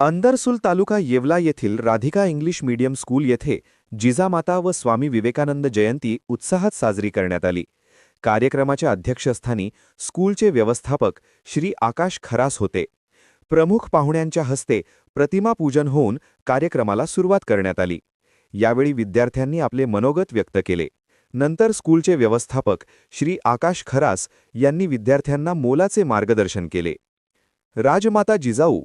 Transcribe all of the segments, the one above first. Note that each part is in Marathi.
अंदरसूल तालुका येवला येथील राधिका इंग्लिश मीडियम स्कूल येथे जिजामाता व स्वामी विवेकानंद जयंती उत्साहात साजरी करण्यात आली. कार्यक्रमाच्या अध्यक्षस्थानी स्कूलचे व्यवस्थापक श्री आकाश खरास होते. प्रमुख पाहुण्यांच्या हस्ते प्रतिमा पूजन होऊन कार्यक्रमाला सुरुवात करण्यात आली. यावेळी विद्यार्थ्यांनी आपले मनोगत व्यक्त केले. नंतर स्कूलचे व्यवस्थापक श्री आकाश खरास यांनी विद्यार्थ्यांना मोलाचे मार्गदर्शन केले. राजमाता जिजाऊ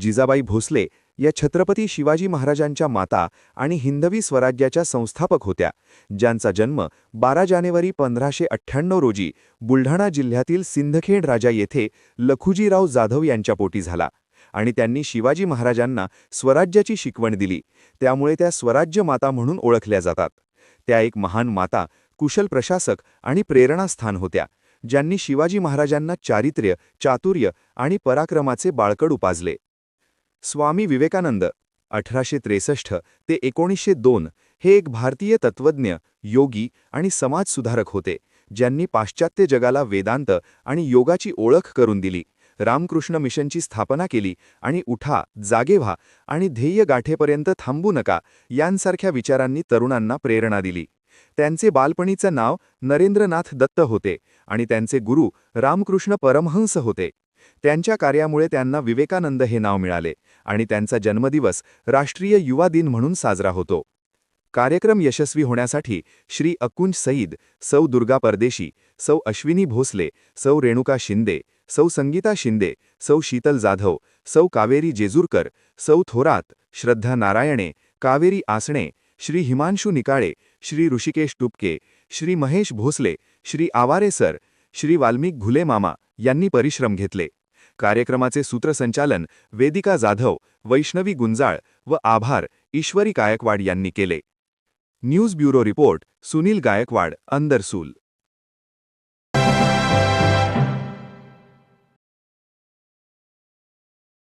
जिजाबाई भोसले या छत्रपती शिवाजी महाराजांच्या माता आणि हिंदवी स्वराज्याच्या संस्थापक होत्या ज्यांचा जन्म बारा जानेवारी पंधराशे अठ्ठ्याण्णव रोजी बुलढाणा जिल्ह्यातील सिंदखेड राजा येथे लखुजीराव जाधव यांच्या पोटी झाला आणि त्यांनी शिवाजी महाराजांना स्वराज्याची शिकवण दिली. त्यामुळे त्या स्वराज्य माता म्हणून ओळखल्या जातात. त्या एक महान माता कुशल प्रशासक आणि प्रेरणास्थान होत्या ज्यांनी शिवाजी महाराजांना चारित्र्य चातुर्य आणि पराक्रमाचे बाळकड उपाजले. स्वामी विवेकानंद अठराशे त्रेसष्ट ते एकोणीसशे दोन हे एक भारतीय तत्त्वज्ञ योगी आणि समाजसुधारक होते ज्यांनी पाश्चात्य जगाला वेदांत आणि योगाची ओळख करून दिली रामकृष्ण मिशनची स्थापना केली आणि उठा जागे व्हा आणि ध्येय गाठेपर्यंत थांबू नका यांसारख्या विचारांनी तरुणांना प्रेरणा दिली. त्यांचे बालपणीचं नाव नरेंद्रनाथ दत्त होते आणि त्यांचे गुरु रामकृष्ण परमहंस होते. त्यांच्या कार्यामुळे त्यांना विवेकानंद हे नाव मिळाले आणि त्यांचा जन्मदिवस राष्ट्रीय युवा दिन म्हणून साजरा होतो. कार्यक्रम यशस्वी होण्यासाठी श्री अकुंज सईद सौ दुर्गा परदेशी सौ अश्विनी भोसले सौ रेणुका शिंदे सौ संगीता शिंदे सौ शीतल जाधव सौ कावेरी जेजूरकर सौ थोरात श्रद्धा नारायणे कावेरी आसणे श्री हिमांशू निकाळे श्री ऋषिकेश टुपके श्री महेश भोसले श्री आवारे सर श्री वाल्मिक घुले मामा यांनी परिश्रम घेतले. कार्यक्रमाचे सूत्रसंचालन वेदिका जाधव वैष्णवी गुंजाळ व आभार ईश्वरी गायकवाड यांनी केले. News bureau report Sunil Gaikwad Andarsul.